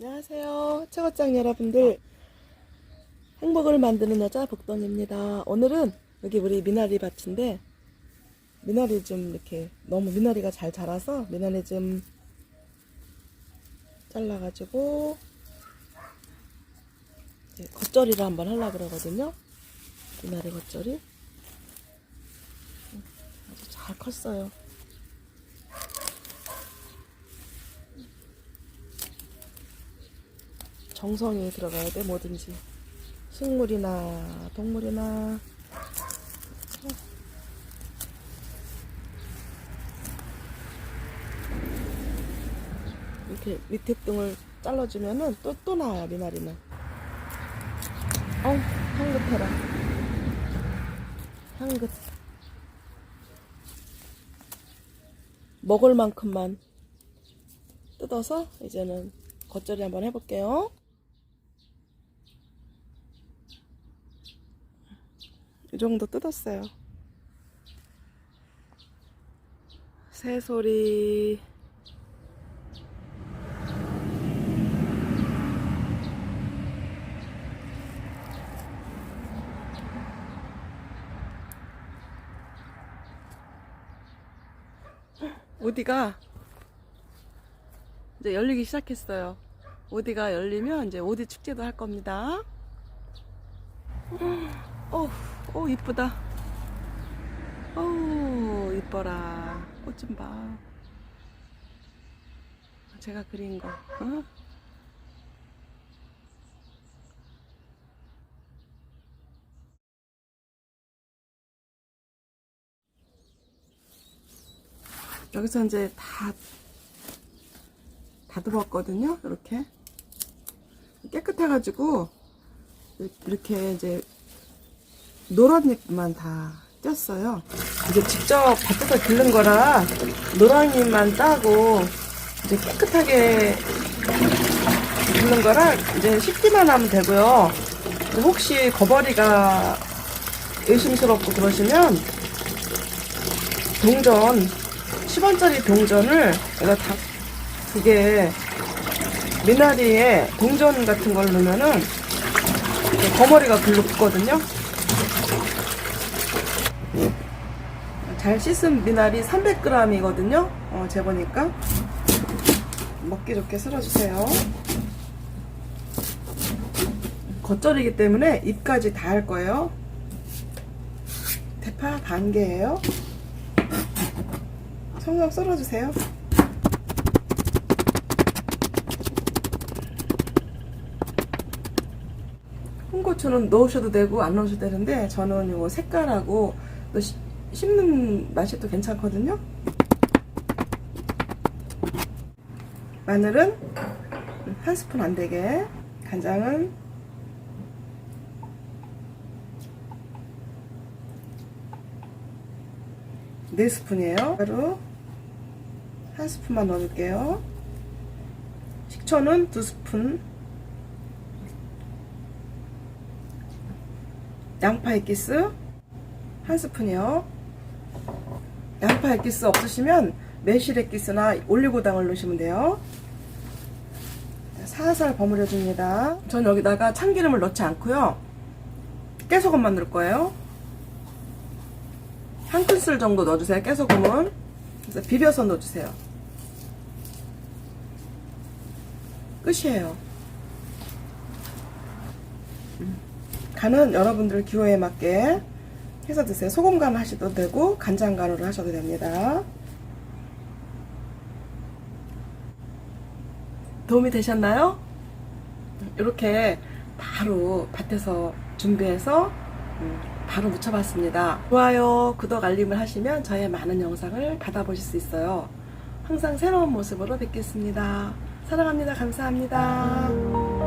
안녕하세요. 최고짱 여러분들. 행복을 만드는 여자 복돈입니다. 오늘은 여기 우리 미나리 밭인데, 미나리 좀 이렇게 너무 미나리가 잘 자라서 미나리 좀 잘라가지고, 겉절이를 한번 하려고 그러거든요. 미나리 겉절이. 아주 잘 컸어요. 정성이 들어가야 돼 뭐든지. 식물이나 동물이나. 이렇게 밑에 등을 잘라주면은 또 또 나와요 미나리는. 어 향긋해라. 향긋. 먹을 만큼만 뜯어서 이제는 겉절이 한번 해볼게요. 이 정도 뜯었어요. 새소리. 어디가 이제 열리기 시작했어요. 오디가 열리면 이제 오디 축제도 할 겁니다. 어, 어 이쁘다. 어, 이뻐라. 꽃 좀 봐. 제가 그린 거. 어? 여기서 이제 다 다듬었거든요. 이렇게 깨끗해가지고 이렇게 이제 노란 잎만 다 뗐어요. 이제 직접 밭에서 기른 거라 노란 잎만 따고 이제 깨끗하게 기른 거라 이제 씻기만 하면 되고요. 혹시 거버리가 의심스럽고 그러시면 동전 10원짜리 동전을 내가 다 그게 미나리에 동전 같은 걸 넣으면은 거머리가 글로 붙거든요. 잘 씻은 미나리 300g이거든요. 어, 재보니까 먹기 좋게 썰어주세요. 겉절이기 때문에 잎까지 다 할 거예요. 대파 반 개예요. 성형 썰어주세요. 홍고추는 넣으셔도 되고 안 넣으셔도 되는데 저는 이거 색깔하고 또 씹- 씹는 맛이 또 괜찮거든요. 마늘은 한 스푼 안 되게, 간장은 네 스푼이에요. 가루 한 스푼만 넣어줄게요. 식초는 두 스푼. 양파 액기스 한 스푼이요. 양파 액기스 없으시면 매실 액기스나 올리고당을 넣으시면 돼요. 살살 버무려 줍니다. 전 여기다가 참기름을 넣지 않고요. 깨소금만 넣을 거예요. 한 큰술 정도 넣어주세요. 깨소금은. 그래서 비벼서 넣어주세요. 끝이에요. 간은 여러분들 기호에 맞게 해서 드세요. 소금 간 하셔도 되고 간장 간으로 하셔도 됩니다. 도움이 되셨나요? 이렇게 바로 밭에서 준비해서 음, 바로 묻혀봤습니다. 좋아요, 구독, 알림을 하시면 저의 많은 영상을 받아보실 수 있어요. 항상 새로운 모습으로 뵙겠습니다. 사랑합니다. 감사합니다.